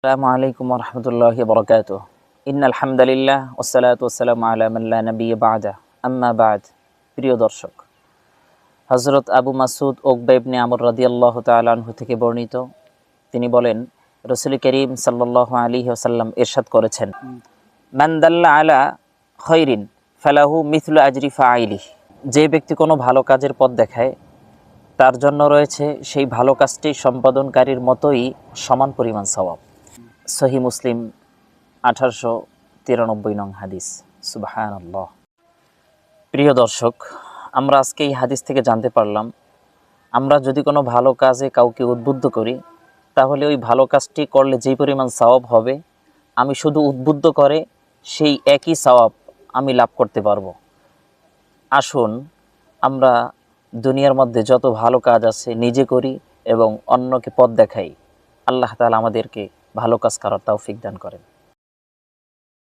আসসালামু আলাইকুম রহমতুল্লাহ বরকাত ইন আলহামদুলিল্লাহ ওসালাত ওসালাম আলামাল্লা নবী বাদা। আম্মা প্রিয় দর্শক হজরত আবু মাসুদ ওকবাইবনে আমর রাদি আল্লাহ থেকে বর্ণিত, তিনি বলেন, রসুল করিম সাল্লাহ আলী ওসাল্লাম এরশাদ করেছেন মান্দাল্লা আলা খৈরিন ফালাহু মিথুল আজরি ফাইলি যে ব্যক্তি কোনো ভালো কাজের পথ দেখায়, তার জন্য রয়েছে সেই ভালো কাজটি সম্পাদনকারীর মতোই সমান পরিমাণ সওয়াব। সহি মুসলিম আঠারোশো তিরানব্বই নং হাদিস। সুবাহান প্রিয় দর্শক, আমরা আজকে এই হাদিস থেকে জানতে পারলাম, আমরা যদি কোনো ভালো কাজে কাউকে উদ্বুদ্ধ করি, তাহলে ওই ভালো কাজটি করলে যেই পরিমাণ সওয়াব হবে, আমি শুধু উদ্বুদ্ধ করে সেই একই সওয়াব আমি লাভ করতে পারব। আসুন, আমরা দুনিয়ার মধ্যে যত ভালো কাজ আছে নিজে করি এবং অন্যকে পথ দেখাই। আল্লাহ তাআলা আমাদেরকে ভালো কাজ করার তৌফিক দান করেন।